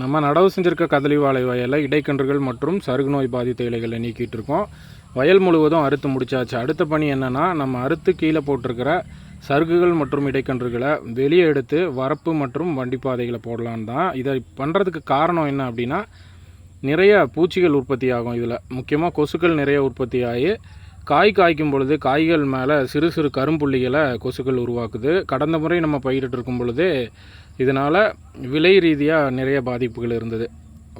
நம்ம நடவு செஞ்சுருக்க கதலி வாழை வயலில் இடைக்கன்றுகள் மற்றும் சருகு நோய் பாதித்த இலைகளை நீக்கிட்டு இருக்கோம் வயல் முழுவதும் அறுத்து முடிச்சாச்சு. அடுத்த பணி என்னென்னா நம்ம அறுத்து கீழே போட்டிருக்கிற சருகுகள் மற்றும் இடைக்கன்றுகளை வெளியே எடுத்து வரப்பு மற்றும் வண்டிப்பாதைகளை போடலான்னு தான். இதை பண்ணுறதுக்கு காரணம் என்ன அப்படின்னா நிறைய பூச்சிகள் உற்பத்தி ஆகும் இதில். முக்கியமாக கொசுக்கள் நிறைய உற்பத்தி ஆகி காய் காய்க்கும் பொழுது காய்கள் மேலே சிறு சிறு கரும்புள்ளிகளை கொசுக்கள் உருவாக்குது. கடந்த முறை நம்ம பயிரிட்டு இருக்கும் பொழுது இதனால் விலை ரீதியாக நிறைய பாதிப்புகள் இருந்தது.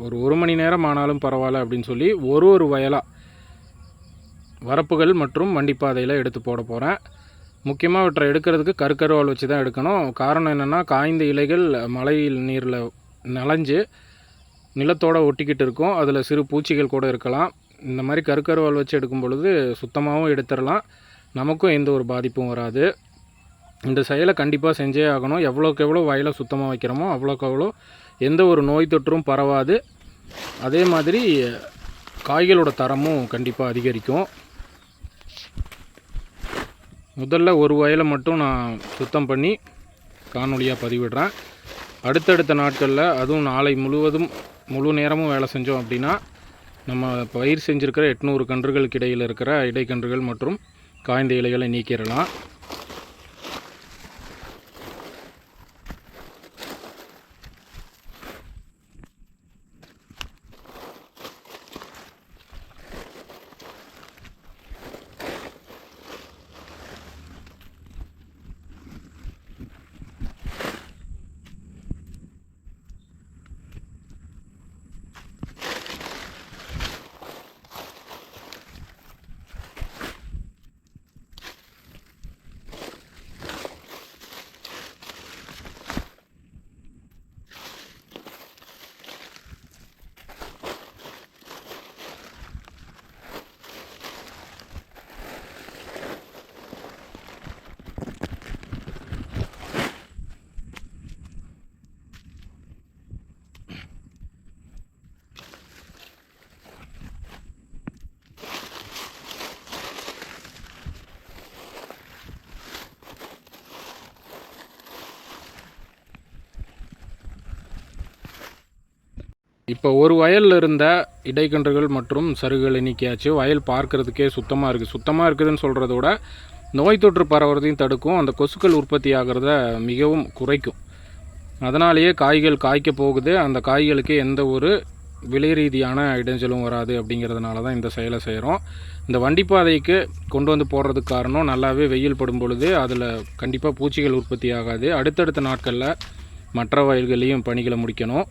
ஒரு ஒரு மணி நேரம் ஆனாலும் பரவாயில்ல அப்படின்னு சொல்லி ஒரு ஒரு வயலாக வரப்புகள் மற்றும் வண்டிப்பாதையில் எடுத்து போட போகிறேன் முக்கியமாக இவற்றை எடுக்கிறதுக்கு கருக்கருவால் வச்சு தான் எடுக்கணும். காரணம் என்னென்னா காய்ந்த இலைகள் மழை நீரில் நனைஞ்சு நிலத்தோடு ஒட்டிக்கிட்டு இருக்கும். அதில் சிறு பூச்சிகள் கூட இருக்கலாம். இந்த மாதிரி கருக்கருவால் வச்சு எடுக்கும் பொழுது சுத்தமாகவும் எடுத்துடலாம். நமக்கும் எந்த ஒரு பாதிப்பும் வராது. இந்த செயலை கண்டிப்பாக செஞ்சே ஆகணும். எவ்வளோக்கு எவ்வளோ வயலை சுத்தமாக வைக்கிறோமோ அவ்வளோக்கு அவ்வளோ எந்த ஒரு நோய் தொற்றும் பரவாது. அதே மாதிரி காய்களோட தரமும் கண்டிப்பாக அதிகரிக்கும். முதல்ல ஒரு வயலை மட்டும் நான் சுத்தம் பண்ணி காணொலியாக பதிவிடுறேன். அடுத்தடுத்த நாட்களில் அதுவும் நாளை முழுவதும் முழு நேரமும் வேலை செஞ்சோம் அப்படின்னா நம்ம பயிர் செஞ்சுருக்கிற எட்நூறு கன்றுகளுக்கு இடையில் இருக்கிற இடைக்கன்றுகள் மற்றும் காய்ந்த இலைகளை நீக்கிடலாம். இப்போ ஒரு வயலில் இருந்த இடைக்கன்றுகள் மற்றும் சருகுகளை நீக்கியாச்சு. வயல் பார்க்கறதுக்கே சுத்தமாக இருக்குது சுத்தமாக இருக்குதுன்னு சொல்கிறத விட நோய் தொற்று பரவுறதையும் தடுக்கும். அந்த கொசுக்கள் உற்பத்தி ஆகிறத மிகவும் குறைக்கும். அதனாலேயே காய்கள் காய்க்க போகுது. அந்த காய்களுக்கு எந்த ஒரு விலை ரீதியான இடைஞ்சலும் வராது அப்படிங்கிறதுனால தான் இந்த செயலை செய்கிறோம் இந்த வண்டிப்பாதைக்கு கொண்டு வந்து போடுறதுக்கு காரணம் நல்லாவே வெயில் படும் பொழுது அதில் கண்டிப்பாக பூச்சிகள் உற்பத்தி ஆகாது. அடுத்தடுத்த நாட்களில் மற்ற வயல்களையும் பணிகளை முடிக்கணும்.